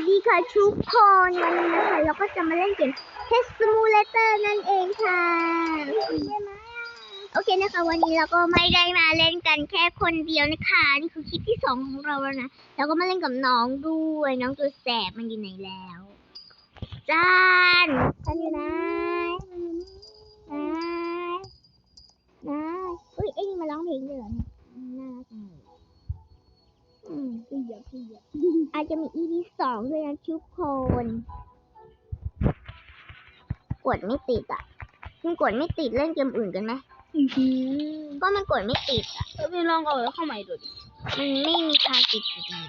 สดีค่ะทุกคนวันนี้นะคะเราก็จะมาเล่นเกม Test Simulator นั่นเองค่ะโอเคนะคะ วันนี้เราก็ไม่ได้มาเล่นกันแค่คนเดียวนะคะนี่คือคลิปที่สองของเราแล้วนะเราก็มาเล่นกับน้องด้วยน้องตัวแสบมันอยู่ไหนแล้วจานจานอยู่ไหนไหนไหนอุ้ยเอ็งมาร้องเพลงด้วยเหรอเนี่ยน่ารักจังเลย อืมพี่อย่าพี่อย่าอาจจะมี EP สองด้วยนะทุกคนกดไม่ติดอะมันกดไม่ติดเล่นเกมอื่นกันไหมอือหือก็มันกดไม่ติดอะเออพี่ลองเอาแล้วเข้าใหม่ดูดิมันไม่มีทางติดอยู่ดี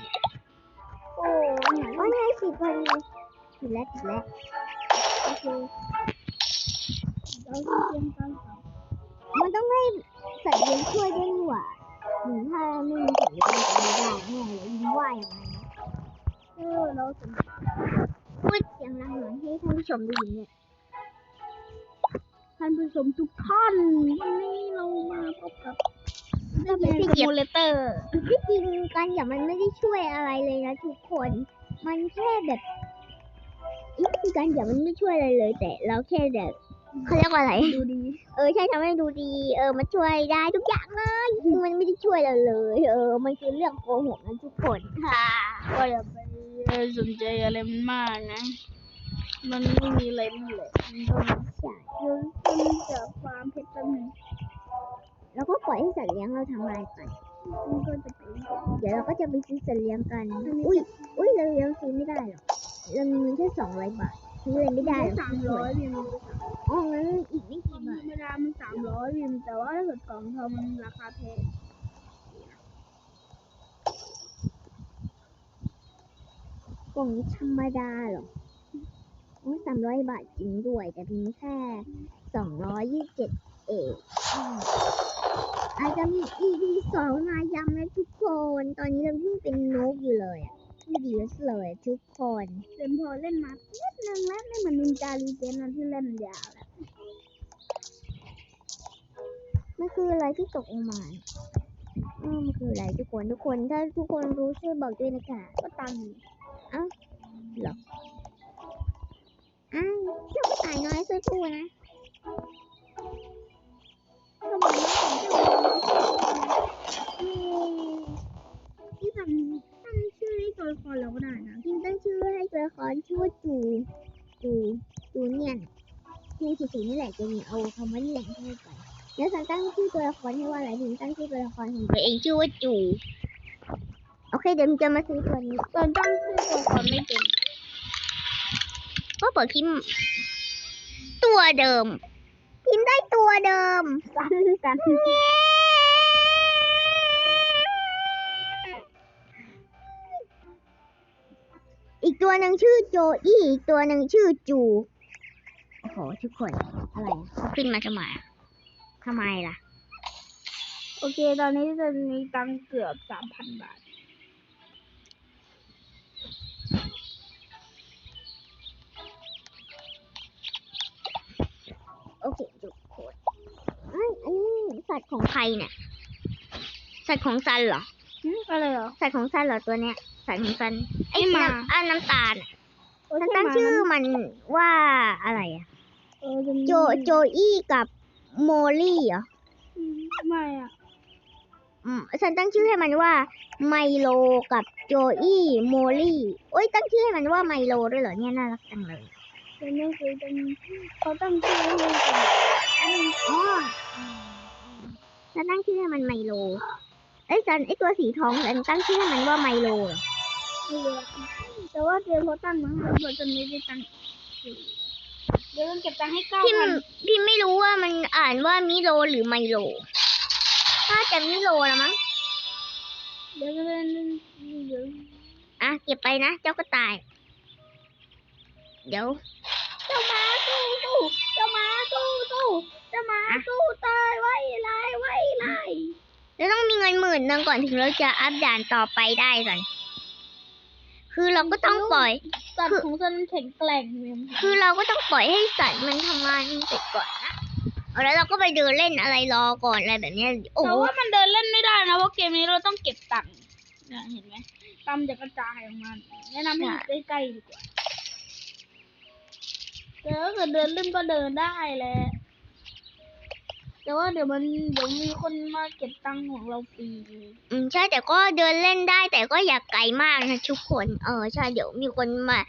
โอ้ยไหนว่าไงสิพอดีติดแล้วติดแล้วโอเคเราต้องเตรียมการก่อนมันต้องให้สัตว์เลี้ยงช่วยด้วยนี่หว่า หรือถ้าไม่มีสัตว์เลี้ยงมันไม่ได้แน่เลยยิ้มว่าอย่างนั้นะเออเราสมพูดเสียงดังหน่อยให้ท่านผู้ชมได้ยินเนี่ยท่านผู้ชมทุกท่านวันนี้เรามาพบกับเจ้าแมนพี่สเกียมูเลเตอร์ที่จริงการอย่ามันไม่ได้ช่วยอะไรเลยนะทุกคน มันแค่แบบอีกการอย่ามันไม่ช่วยอะไรเลย แต่เราแค่แบบเขาเรียกว่าอะไรดูดี เออใช่ทำให้ดูดี เออมันช่วยได้ทุกอย่างเลยคือมันไม่ได้ช่วยเราเลย เออ มันคือเรื่องโกหกนะทุกคนค่ะก็อย่าไปสนใจอะไรมันมากนะ มันไม่มีอะไรนั่นแหละมันก็ใช่เดี๋ยวมันจะความเพชรแป๊บนึงแล้วก็ปล่อยให้สัตว์เลี้ยงเราทำอะไรไปมันก็จะเป็นเดี๋ยวเราก็จะไปซื้อสัตว์เลี้ยงกัน อุ้ยอุ้ยเราเลี้ยงซื้อไม่ได้หรอกเรามีเงินแค่สองร้อยบาท ซื้ออะไรไม่ได้หรอกสามร้อยพิมพ์อ๋องั้นอีกไม่ธรกี่บาทรมดามันสามร้อยพิมพ์แต่ว่าถ้าเกิดกล่องทองมันราคาแพงกล่องธรรมดาเหรอโอ้สามร้อยบาทจริงด้วย แต่มีแค่สองร้อยยี่สิบเจ็ดเองอืมอาจจะมี EP สองมายำนะทุกคน ตอนนี้เราเพิ่งเป็นนกอยู่เลยอะไม่ ดีเลยทุกคนเล่นพอเล่นมานิดนึงแล้วนี่มันนินจารีเจนนที่เล่นยาวแล้วมันคืออะไรที่ตกลงมาอืมมันคืออะไรทุกคนทุกคนถ้าทุกคนรู้ช่วยบอกด้วยนะคะก็ตังอ้าเหรออ้าวเจ้ากระต่ายน้อยสู้ๆนะก็บอกว่าของเจ้าที่ทำตั้งชื่อให้ตัวละค รเราก็ได้นะจริงตั้งชื่อให้ตัวละครชื่อว่าจูจูจูเนียนจูเฉยๆนี่แหละจูเนียนเอาคำว่าเนียนเข้าไปแล้วฉันตั้งชื่อตัวละครให้ว่าอะไรถึงตั้งชื่อตัวละครของตัวเองชื่อว่าจูโอเคเดี๋ยวมันจะมาซื้อตัวนี้ตอนตั้งชื่อตัวละครไม่เป็นก็เปิดคิมตัวเดิม พิมพ์ได้ตัวเดิมสั้นกั อีกตัวหนึ่งชื่อโจอี้อีกตัวหนึ่งชื่อจู โอ้โห ทุกคน อะไรอะเขาขึ้นมาทำไมอะทำไมล่ะ โอเค ตอนนี้จะมีตังค์เกือบสามพันบาท โอเคทุกคนไอยอันนี้สัตว์ของใครเนี่ย สัตว์ของซันเหรออะไรเหรอ สัตว์ของซันเหรอตัวเนี้ย สัตว์ของซัน ไอ้ไม่มาน้ำอ่าน้ำตาลอะเออฉันใช่ตั้งมาชื่อมันว่าอะไรอะเออจะมีโจโจอี้กับโมลี่เหรออืมไม่อะอืมฉันตั้งชื่อให้มันว่าไมโลกับโจอี้โมลี่โอ้ยตั้งชื่อให้มันว่าไมโลด้วยเหรอเนี่ยน่ารักจังเลยฉันไม่เคยตั้งเขาตั้งชื่อให้มันเป็นอ๋อฉันตั้งชื่อให้มันไมโลไอ้ยฉันไอ้ตัวสีทองฉันตั้งชื่อให้มันว่าไมโลเหรอ ไม่รู้อะแต่ว่าเดี๋ยวเขาตั้งมาให้เพราะฉันไม่ได้ตั้งเดี๋ยวต้องเก็บตังค์ให้เก้าพี่พันพี่ไม่รู้ว่ามันอ่านว่ามิโลหรือไมโลถ้าจะมิโลละมั้งเดี๋ยวจะเป็นเดี๋ยวอะเก็บไปนะเจ้ากระต่าย เดี๋ยว เจ้าหมาสู้สู้เจ้าหมาสู้สู้เจ้าหมาสู้ตายไว้ลายไว้ลายเราต้องมีเงินหมื่นหนึงก่อนถึงเราจะอัพด่านต่อไปได้ก่อน คือเราก็ต้องปล่อย สัตว์ของฉันมันแข็งแกร่งเว้ยคือเราก็ต้องปล่อยให้สัตว์มันทำงานเสร็จก่อนนะเอาแล้วเราก็ไปเดินเล่นอะไรรอก่อนอะไรแบบเนี้ยโอ้แต่โหว่ามันเดินเล่นไม่ได้นะเพราะเกมนี้เราต้องเก็บตังค์เนี่ยเห็นไหมตำจะกระจายออกมาแนะนำให้อยู่ใกล้ๆดีกว่าแต่ถ้าเกิดเดินเล่นก็เดินได้แหละ แต่ว่าเดี๋ยวมันเดี๋ยวมีคนมาเก็บตังค์ของเราฟรีอืมใช่แต่ก็เดินเล่นได้ แต่ก็อย่าไกลมากนะทุกคน เออใช่เดี๋ยวมีคนมา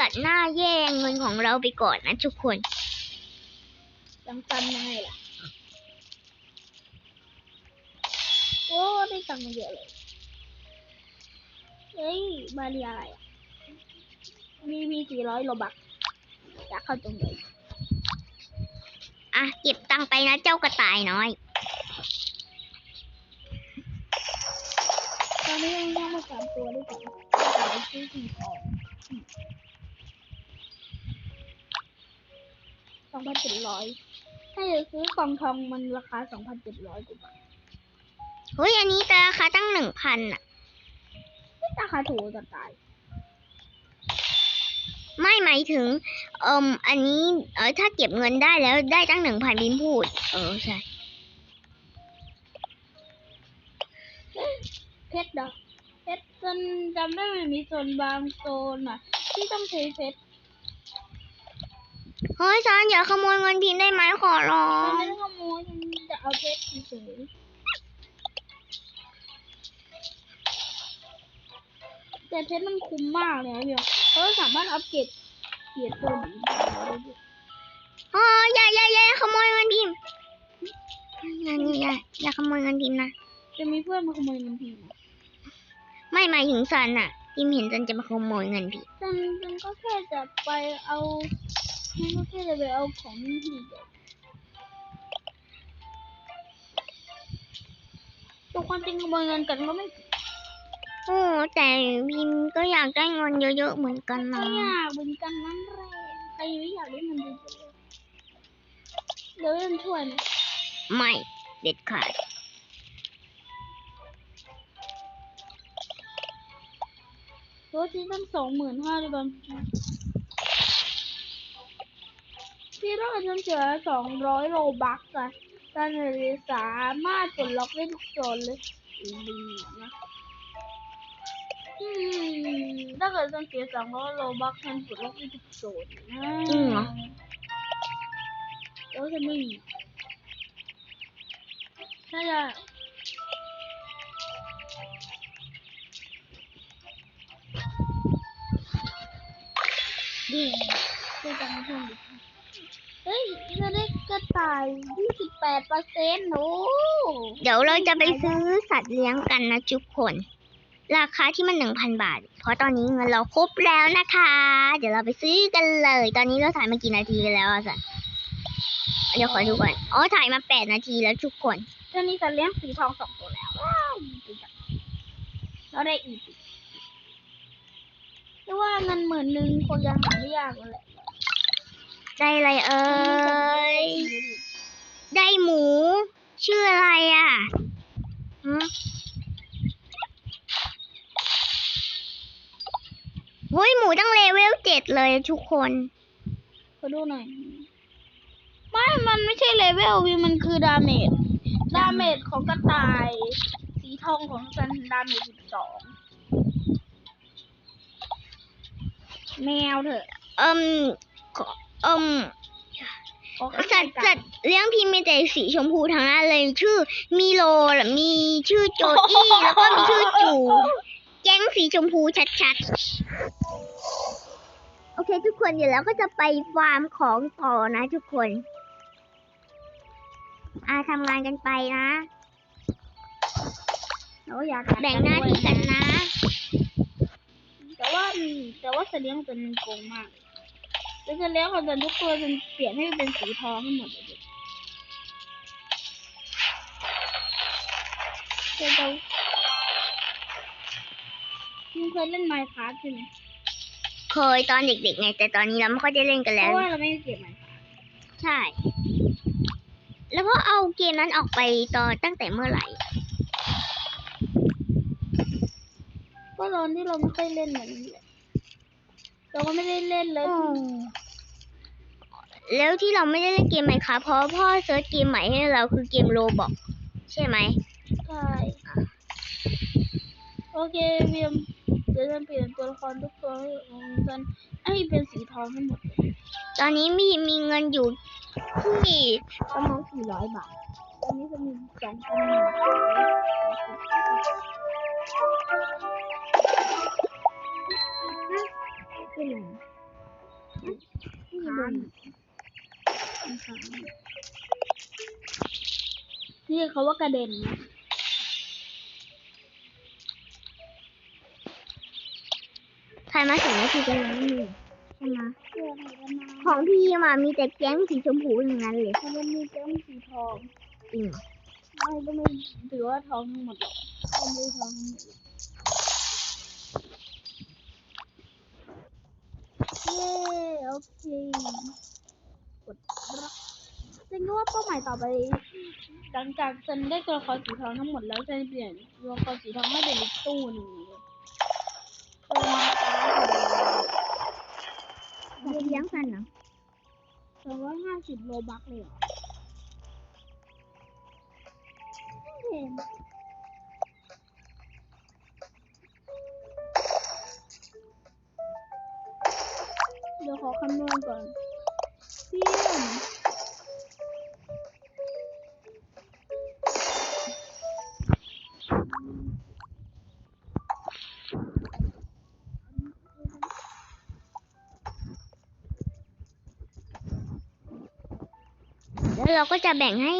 ตัดหน้าแย่งเงินของเราไปก่อนนะทุกคนตังค์ตันยังไงล่ะโอ้ได้ตังค์มาเยอะเลยเฮ้ยบาเรียอะไรอะมีมีสี่ร้อยโลบักอยากเข้าตรงไหน อะเก็บตังค์ไปนะเจ้ากระต่ายน้อยตอนนี้ยังได้มาสามตัวด้วยกันแต่ไปซื้อสี่ทองสองพันเจ็ดร้อยถ้าจะซื้อกล่องทองมันราคาสองพันเจ็ดร้อยกว่าบาทเฮ้ยอันนี้แต่ราคาตั้งหนึ่งพันอะไม่ราคาถูกจะตาย ไม่หมายถึงเอ่มอันนี้เออถ้าเก็บเงินได้แล้วได้ตั้งหนึ่งพันบินพูด เออใช่เพชรเหรอเพชรจนจำได้มันมีโซนบางโซนอะ ที่ต้องใช้เพชรเฮ้ยซานอย่าขโมยเงินพิมพ์ได้ไหมขอร้อมันงไม่ได้ขโมยมันจะเอาเพชรเฉยๆแต่เพชรมันคุ้มมากเลยนะเดียว เพราะว่าสามารถอัปเกรดเกียรติตัวนี้ได้ด้วยเฮ้ยอย่าอย่าอย่าขโมยเงินพิมพ์อย่าอย่าอย่าอย่าขโมยเงินพิมพ์นะจะมีเพื่อนมาขโมยเงินพีไหมไม่หมายถึงซันอะพิมพ์เห็นซันจะมาขโมยเงินพิมพ์ฉันฉันก็แค่จะไปเอาฉันก็แค่จะไปเอาของนี่ทีเดียวแตัวความจริงขโมยเงินกันก็ไม่ โอ้แต่พิมพ์ก็อยากได้เงินเยอะๆเหมือนกันนะไม่อยากเหมือนกันนั่นแหละใครไม่อยากได้เงินเยอะๆเดี๋ยวเล่นช่วยไหมไม่เด็ดขาดรถที่ตั้งสองหมื่นห้าด้วยกันพี่ต้องการเสียสองร้อยโลบักอะการเลยสามารถปลดล็อกได้ทุกโซนเลยดีนะอืม ถ้าเกิดต้องเสียสองร้อยโลบักมันปลดล็อกได้ทุกโซนนะจริงเหรอ แล้วจะไม่มีน่าจะดีเจะมาเพิ่มอีกเฮ้ยจะได้กระต่าย 28เปอร์เซ็นต์โอ้เดี๋ยวเราจะไปซื้อสัตว์เลี้ยงกันนะทุกคน ราคาที่มันหนึ่งพันบาท เพราะตอนนี้เงินเราครบแล้วนะคะ เดี๋ยวเราไปซื้อกันเลย ตอนนี้เราถ่ายมากี่นาทีกันแล้วอะสันเดี๋ยวขอดูก่อน อ๋อถ่ายมาแปดนาทีแล้วทุกคนจะมีสัตว์เลี้ยงสีทองสองตัวแล้วว้าวดีจังแล้วได้อีกแต่ว่าเงินหมื่นหนึ่งคงจะหาไม่ยากเลยแหละได้อะไรเอ่ย ได้หมู ชื่ออะไรอะหืม เฮ้ยหมูตั้งเลเวลเจ็ดเลยทุกคนขอดูหน่อย ไม่ มันไม่ใช่เลเวลวิมันคือดาเมจ ดาเมจของกระต่าย สีทองของฉันดาเมจสิบสอง แมวเถอะเอิมขอเอิมขอสัตว์สัตว์เลี้ยงพิมพ์มีแต่สีชมพูทั้งนั้นเลย ชื่อมีโลล่ะมีชื่อโจอี้แล้วก็มีชื่อจู แก๊งสีชมพูชัดๆ โอเคทุกคนเดี๋ยวเราก็จะไปฟาร์มของต่อนะทุกคน อ่าทำงานกันไปนะเราอยากแบ่งหน้าที่กันนะ แต่ว่าแต่ว่าสัตว์เลี้ยงเป็นโกงมากแล้วสัตว์เลี้ยงของฉันทุกตัวฉันเปลี่ยนให้เป็นสีทองให้หมดเลยแต่เรา คุณเคยเล่นไมค์ค r a f t ใช่ไหมเคยตอนเด็กๆไง แต่ตอนนี้เราไม่ค่อยได้เล่นกันเพแล้ว ราะว่าเราไม่ได้เก็บไมค์ใช่ แล้วก็เอาเกมนั้นออกไปตอนตั้งแต่เมื่อไหร่ ก็ตอนที่เราไม่ค่อยเล่นเหมือนนี้แหละเราก็ไม่ได้เล่นเลยแล้วที่เราไม่ได้เล่นเกมไหมคะเพราะพ่อเซิร์ชเกมใหม่ให้เราคือเกมโลบอกใช่ไหม ใช่โอเคเวียม เดี๋ยวฉันเปลี่ยนตัวละครทุกตัวของฉันให้เป็นสีทองทั้งหมด ตอนนี้มีมีเงินอยู่ที่ประมาณสี่ร้อยบาท ตอนนี้จะมีสองพันหนึ่งร้อยที่ไหนพันนี่เขาว่ากระเด็นนะ ใคร มาถึงนาทีกันแล้วนี่ใช่ไหมของพี่มามีแต่แก๊งสีชมพูทั้งนั้นเลยมันมีเจ้าสีทองจริงเหรอไม่ก็ไม่ถือว่าทองทั้งหมดหรอกก็ไม่ทองทั้งหมดหรอกเย้โอเคกดรับฉันก็ว่าเป้าหมายต่อไป หลังจากฉันได้ตัวละครสีทองทั้งหมดแล้วฉันเปลี่ยนตัวละครสีทองให้เป็นอีกตู้หนึ่งเลยตัวมาตา อยากเลี้ยงกันเหรอสองร้อยห้าสิบโลบักเลยเหรอไม่เห็นเดี๋ยวขอคำนวณก่อนเพี้ยน แล้วเราก็จะแบ่งให้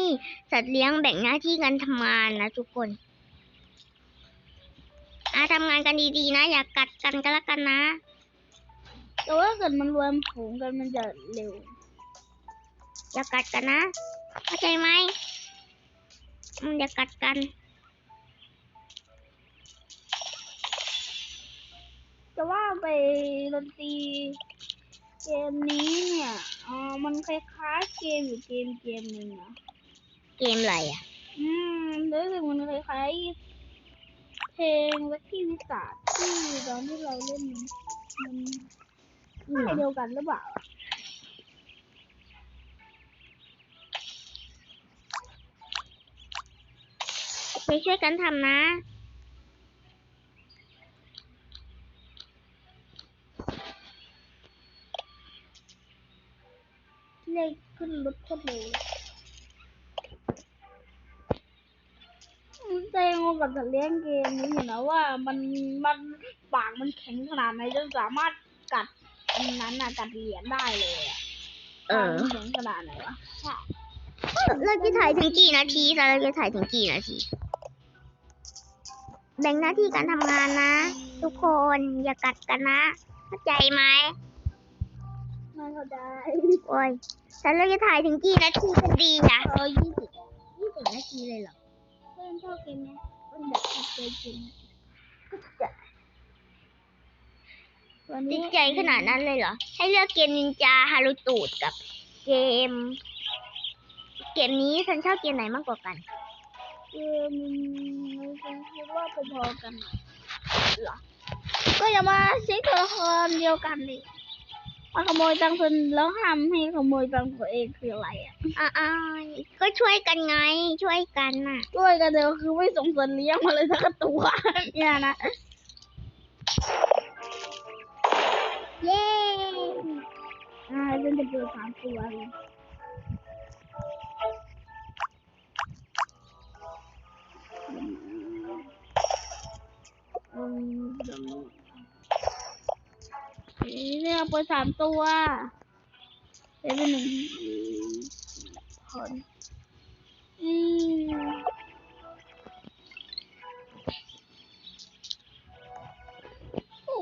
สัตว์เลี้ยงแบ่งหน้าที่กันทำงานนะทุกคนอะทำงานกันดีๆนะ อย่ากัดกันก็แล้วกันนะ แต่ว่าเกิดมันรวมฝูงกันมันจะเร็ว อย่ากัดกันนะ เข้าใจไหมอืมอย่ากัดกัน จะว่าไปดนตรี เกมนี้เนี่ยเออมันคล้ายๆเกมอยู่เกมเกมหนึ่งนะเกมอะไรอะ อืมรู้สึกมันคล้ายๆเพลงวัคคีวิสาที่ตอนที่เราเล่นมันอืมค่ายเดียวกันหรือเปล่าอะไปช่วยกันทำนะ เลขขึ้นรถโคตรเร็วอืมใจงงกับสัตว์เลี้ยงเกมนี้อยู่นะว่ามันมันปากมันแข็งขนาดไหนจนสามารถกัดอันนั้นน่ะกัดเหรียญได้เลยอะเออปากมันแข็งขนาดไหนวะใช่เราจะถ่ายถึงกี่นาทีเราจะถ่ายถึงกี่นาที แบ่งหน้าที่การทำงานนะ ทุกคนอย่ากัดกันนะ เข้าใจไหม ไม่เข้าใจโอ้ยแต่เราจะถ่ายถึงกี่นาทีกันดีนะเออยี่สิบยี่สิบนาทีเลยเหรอเล่นชอบเกมเนี้ยมันแบบเคยกินวันตินี้ดใจขนาดนั้นเลยเหรอ ให้เลือกเกมนินจาฮารุตูดกับเกม เกมนี้ฉันชอบเกมไหนมากกว่ากัน เกมมันฉันคิดว่าพอๆกันอะเหรอก็อย่ามาใช้ตัวละครเดียวกันดิ มาขโมยตังค์คนแล้วห้ามให้ขโมยตังค์ตัวเองคืออะไรอะอ้าวๆก็ช่วยกันไง ช่วยกันน่ะ ด้วยกันเดียวคือไม่ส่งสัตว์เลี้ยงมาเลยสักตัวเนี่ยนะ เย้อ่าฉันจะเปิดสามตัวเลยอืม เดี๋ยวนี้เนี่ยเปิดสามตัวเป็นหนึ่งคนอืมโอ้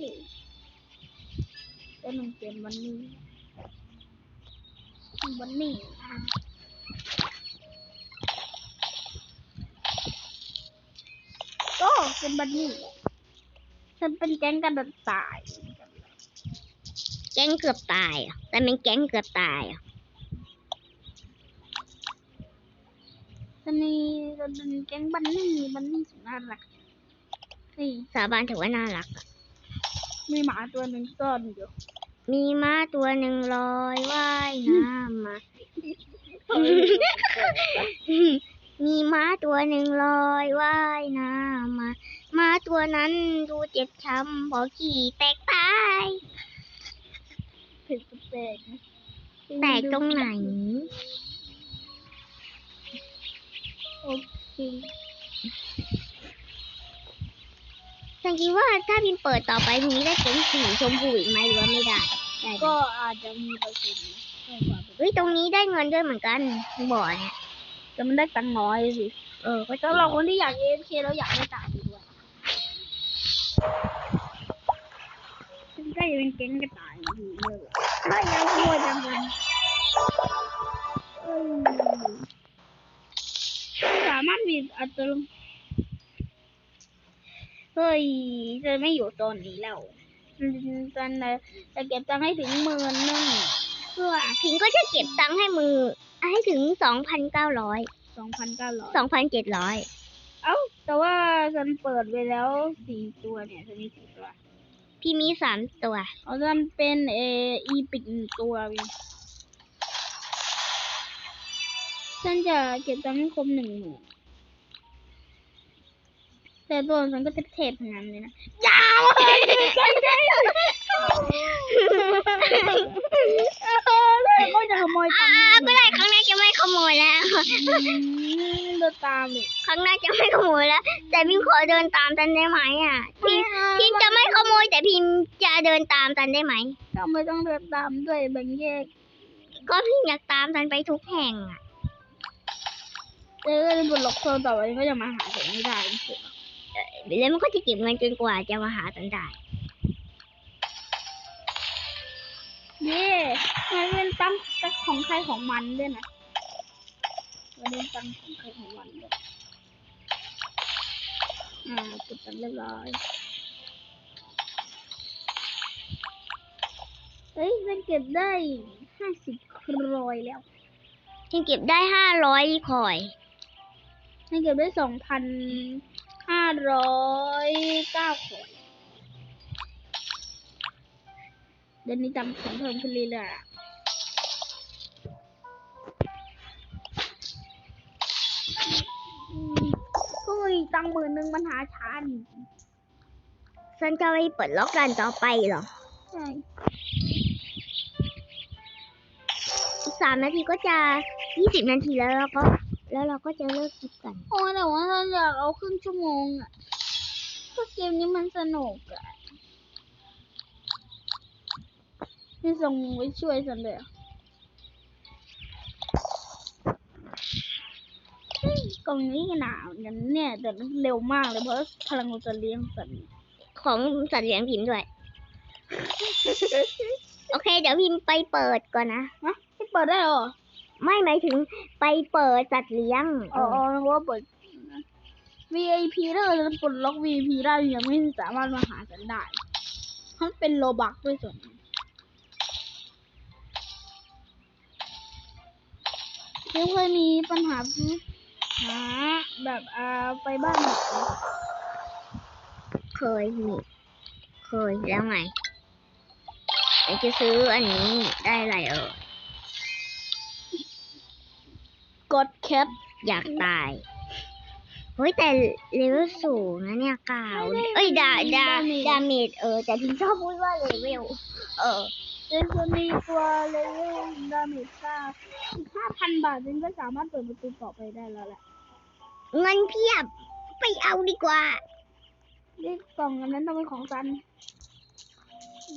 เป็นหนึ่งเกมวันนี้วันนี้อะก็เป็นบันนี่ฉันเป็นแก๊งกระโดดตาย ก๊งเกือบตายอะแต่เป็นแก๊งเกือบตายอะจะมีจะเป็นแก๊งบันนี่บันนี่สุดน่ารักนี่สาบานถือว่าน่ารักอะมีหมาตัวหนึ่งซ่อนอยู่ มีม้าตัวหนึ่งลอยว่ายน้ำมา มีม้าตัวหนึ่งลอยว่ายน้ำมา ม้าตัวนั้นดูเจ็บช้ำเพอขี่แตกตาย ผิดแปลกนะแตกตรงไหน โอเคฉันคิดว่าถ้าพิมเปิดต่อไปพิมได้เป็นสีชมพูอีกไหมหรือว่าไม่ได้ได้ก็ก็อาจจะมีเปอร์เซ็นต์นะใช่กว่าเฮ้ยตรงนี้ได้เงินด้วยเหมือนกันบ่อเนี่ยแต่มันได้ตังค์น้อยสิ เออก็สำหรับคนที่อยากเอฟเคแล้วอยากได้ตังค์ด้วยฉัน ก็จะเป็นเก๊งกระต่ายอยู่เลยไม่ยังขโมยจังเลยอ้ยสามารถมีอัตโนเฮ้ยจะไม่อยู่โซนนี้แล้วจะจะเก็บตังค์ให้ถึงหมื่นหนึงเพื่อพิงก็จะเก็บตังค์ให้มือ ให้ถึงสองพันเก้าร้อยสองพันเก้าร้อยสองพันเจ็ดร้อยเอ้า แต่ว่าฉันเปิดไปแล้วสี่ตัวเนี่ยฉันมีสี่ตัว พี่มีสามตัวเอาฉันเป็นเออีปิกหนึ่งตัวเองฉันจะเก็บตังค์ให้ครบหนึ่งหมื่นแต่ตัวฉันก็เทพๆทั้งนั้นเลยนะยาวเลยใช่ใช่เลยก็จะขโมยอ่าตังค์ก็ได้ครั้งหน้าจะไม่ขโมยแล้วอืมเดินตามเลยครั้งหน้าจะไม่ขโมยแล้ว แต่พิมขอเดินตามตันได้ไหมอะ พิมพิมจะไม่ขโมยแต่พิมจะเดินตามตันได้ไหมทำไมต้องเดินตามด้วยแบ่งแยกก็พิมอยากตามตันไปทุกแห่งอะเจอในบทล็อกโซนต่อไปก็จะมาหาผมไม่ได้จริงแล้วมันก็จะเก็บเงินจนกว่าจะมาหาตันได้ๆเย่มันเป็นตังค์ของใครของมันด้วยนะมันเป็นตังค์ของใครของมันด้วยอ่าเก็บตังค์เรียบร้อย เฮ้ยฉันเก็บได้ห้าสิบครอยแล้วพิมเก็บได้ห้าร้อยคอยฉันเก็บได้สองพันห้าร้อยเก้าครอยเดือนนี้จำของเพิ่มขึ้นเรื่อยๆอะอืมเฮ้ยตังค์หมื่นหนึ่งมันหาช้าจริงฉันจะไปเปิดล็อกกันต่อไปเหรอ ใช่ สามนาทีก็จะยี่สิบนาทีแล้วเราก็ แล้วเราก็จะเลิกคลิปกันโอ้ยแต่ว่าฉันอยากเอาครึ่งชั่วโมงอะก็เกมนี้มันสนุกอะนี่ส่งไว้ช่วยฉันเลยอะเฮ้ยกล่องนี้หนาวอย่างเนี่ยแต่มันเร็วมากเลยเพราะพลังเราจะเลี้ยงสัตว์ของสัตว์เลี้ยงพิมพ์ด้วย โอเค เดี๋ยวพิมพ์ไปเปิดก่อนนะฮะไม่ เปิดได้เหรอ ไม่หมายถึงไปเปิดสัตว์เลี้ยงอ๋ออ๋อนึกว่าเปิด VIP ถ้าเกิดจะปลดล็อก VIP ได้ยังไม่สามารถมาหาฉันได้มันเป็นโลบักด้วยส่วนหนึ่งไม่เคยมีปัญหาหาแบบอ่าไปบ้านหมอเคยมี เคยแล้วไงเดี๋ยวจะซื้ออันนี้ได้อะไรเออ กดแคปอยากตาย เฮ้ยแต่เลเวลสูงนะเนี่ยกาว เอ้ยดาดาดาเมจเออ แต่พิมชอบพูดว่าเลเวล เออเป็นคนมีตัวเลเวลดาเมจค่าอีกห้าพันบาทฉันก็สามารถเปิดประตูต่อไปได้แล้วแหละ เงินเพียบไปเอาดีกว่านี่กล่องอันนั้นต้องเป็นของซัน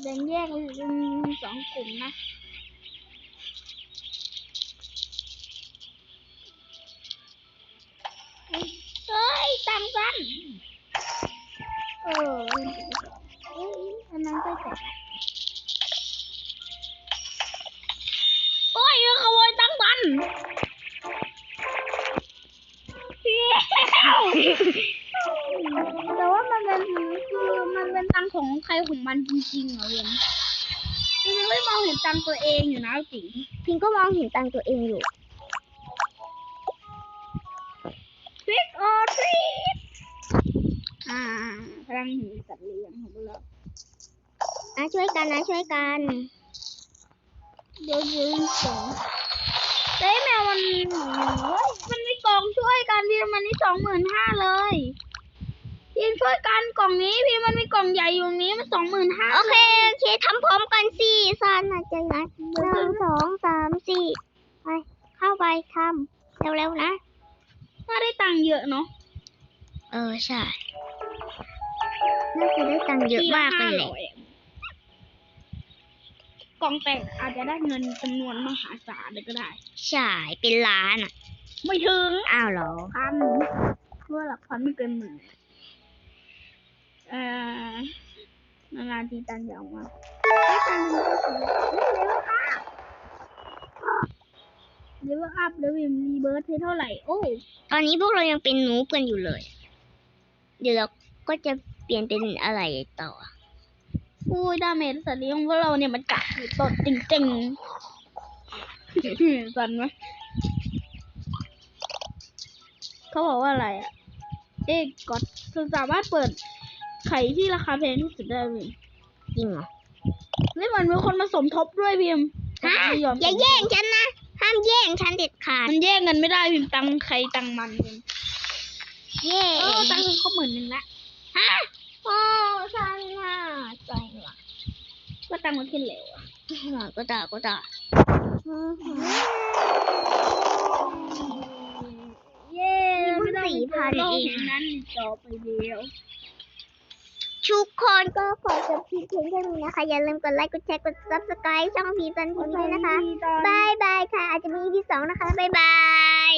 แบ่งแยกเป็นสองกลุ่มนะ เฮ้ยตังค์ซันเออเอ้ยอันนั้นก็แจกโอ้ยขโมยตังค์ซันเย้แต่ว่ามันเป็นคือมันเป็นตังค์ของใครของมันจริงๆเหรอเวนมันยังไม่มองเห็นตังค์ตัวเองอยู่นะเอาจริงพิมก็มองเห็นตังค์ตัวเองอยู่ งหินสัตว์เลี้ยงของเราอะช่วยกันนะช่วยกัน เดี๋ยวยืนสองเฮ้ยแมวมันเฮ้ยมันมีกองช่วยกันที่มันนี่สองหมื่นห้าเลยพิมช่วยกันกล่องนี้พิมมันมีกล่องใหญ่อยู่ตรงนี้มันสองหมื่นห้าโอเคโอเคทำพร้อมกันสิซันอาจจะนะหนึ่งสองสามสี่ไปเข้าไปทำเร็วๆนะถ้าได้ตังค์เยอะเนาะเออใช่ น่าจะได้ตังค์เยอะมากเลยแหละที500กล่องแตกอาจจะได้เงินจำนวนมหาศาลเลยก็ได้ ใช่ เป็นล้านอะ ไม่ถึง อ้าวเหรอพันเมื่อหลักพันไม่เกินหมื่นเอ่อนานๆทีตังค์จะออกมาได้ตังค์เลเวลอัพเลเวลอัพแล้ววิมรีเบิร์ทให้เท่าไหร่ โอ้ ตอนนี้พวกเรายังเป็นหนูกันอยู่เลย เดี๋ยวเราก็จะ เปลี่ยนเป็นอะไรต่อพูดดาเมจสัตว์เลี้ยงพวกเราเนี่ยมันกัดอยู่ตดจริงๆสันไหมเขาบอกว่าอะไรอะ เอ๊ะก็เธอสามารถเปิดไข่ที่ราคาแพงที่สุดได้พิมจริงเหรอนี่มันมีคนมาสมทบด้วยพิมฮะไม่ยอมอย่าแย่งฉันนะ ห้ามแย่งฉันเด็ดขาด มันแย่งกันไม่ได้พิมตังค์ใครตังค์มันพิมเย่เออตังค์พิมเขาหมื่นหนึ่งละ ฮะโอ้ฉันน่าใจว่ะก็ตังค์มันขึ้นเหลวอะก็ได้ก็ได้เย้นี่เพิ่ง4,000โลกเองแห่งนั้นต่อไปเดียวทุกคนก็ขอจบคลิปเพียงแค่นี้นะคะ อย่าลืมกดไลค์กดแชร์กด subscribe ช่องพีซันทีวีด้วยนะคะบายบายค่ะ อาจจะมี EP สองนะคะบายบาย